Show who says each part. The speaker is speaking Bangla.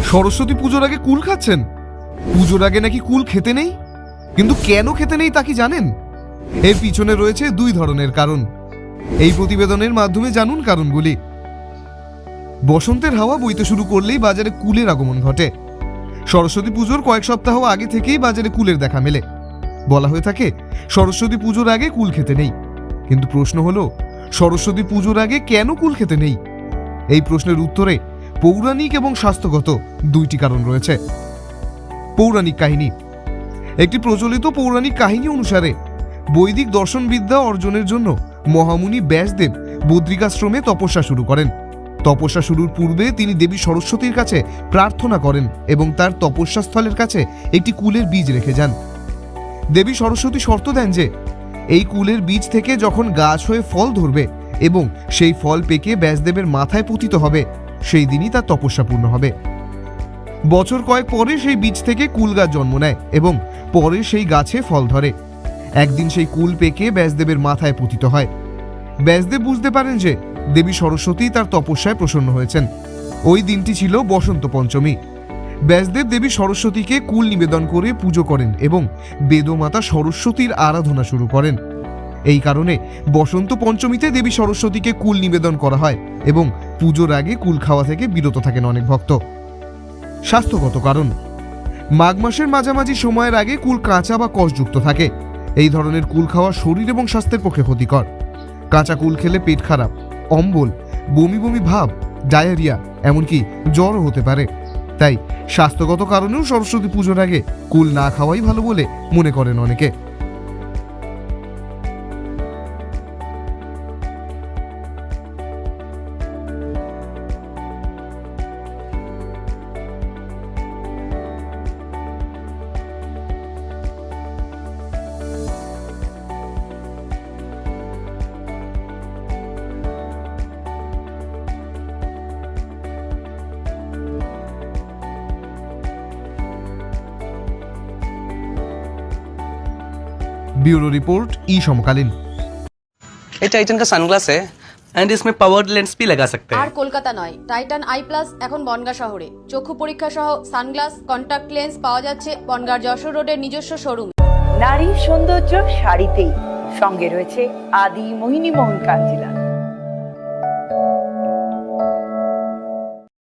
Speaker 1: সরস্বতী পুজোর আগে কুল খাচ্ছেন? পুজোর আগে নাকি কুল খেতে নেই? কিন্তু কেন খেতে নেই তা কি জানেন? এর পিছনে রয়েছে দুই ধরনের কারণ। এই প্রতিবেদনের মাধ্যমে জানুন কারণগুলি। বসন্তের হাওয়া বইতে শুরু করলেই বাজারে কুলের আগমন ঘটে। সরস্বতী পুজোর কয়েক সপ্তাহ আগে থেকেই বাজারে কুলের দেখা মেলে। বলা হয়ে থাকে, সরস্বতী পুজোর আগে কুল খেতে নেই। কিন্তু প্রশ্ন হলো, সরস্বতী পুজোর আগে কেন কুল খেতে নেই? এই প্রশ্নের উত্তরে পৌরাণিক এবং স্বাস্থ্যগত দুইটি কারণ রয়েছে। পৌরাণিক কাহিনী। একটি প্রচলিত পৌরাণিক কাহিনী অনুসারে বৈদিক দর্শনবিদ্যা অর্জনের জন্য মহামুনি ব্যাসদেব বদ্রিকাশ্রমে তপস্যা শুরু করেন। তপস্যা শুরুর পূর্বে তিনি দেবী সরস্বতীর কাছে প্রার্থনা করেন এবং তার তপস্যাস্থলের কাছে একটি কুলের বীজ রেখে যান। দেবী সরস্বতী শর্ত দেন যে, এই কুলের বীজ থেকে যখন গাছ হয়ে ফল ধরবে এবং সেই ফল পেকে ব্যাসদেবের মাথায় পতিত হবে সেই দিনই তার তপস্যা পূর্ণ হবে। বছর কয়েক পরে সেই বীজ থেকে কুল গাছ জন্ম নেয় এবং পরে সেই গাছে ফল ধরে। একদিন সেই কুল পেকে ব্যাসদেবের মাথায় পতিত হয়। ব্যাসদেব বুঝতে পারেন যে দেবী সরস্বতী তার তপস্যায় প্রসন্ন হয়েছেন। ওই দিনটি ছিল বসন্ত পঞ্চমী। ব্যাসদেব দেবী সরস্বতীকে কুল নিবেদন করে পুজো করেন এবং বেদমাতা সরস্বতীর আরাধনা শুরু করেন। এই কারণে বসন্ত পঞ্চমীতে দেবী সরস্বতীকে কুল নিবেদন করা হয় এবং পুজোর আগে কুল খাওয়া থেকে বিরত থাকেন অনেক ভক্ত। স্বাস্থ্যগত কারণ। মাঘ মাসের মাঝামাঝি সময়ের আগে কুল কাঁচা বা কষযুক্ত থাকে। এই ধরনের কুল খাওয়া শরীর এবং স্বাস্থ্যের পক্ষে ক্ষতিকর। কাঁচা কুল খেলে পেট খারাপ, অম্বল, বমি বমি ভাব, ডায়রিয়া, এমনকি জ্বরও হতে পারে। তাই স্বাস্থ্যগত কারণেও সরস্বতী পুজোর আগে কুল না খাওয়াই ভালো বলে মনে করেন অনেকে। ব্যুরো রিপোর্ট ই সমকালীন
Speaker 2: ये टाइटन का सनग्लास है एंड इसमें पावर्ड लेंस भी लगा सकते
Speaker 3: আর
Speaker 2: हैं
Speaker 3: কলকাতা নয় টাইটান আই প্লাস এখন বনগা শহরে চক্ষু পরীক্ষা সহ সানগ্লাস কন্টাক্ট লেন্স পাওয়া যাচ্ছে বনগার যশোর রোডের নিজস্ব শোরুম
Speaker 4: নারীর সৌন্দর্য শাড়িতেই সঙ্গে রয়েছে আদি মোহিনী মোহন কাঞ্জিলা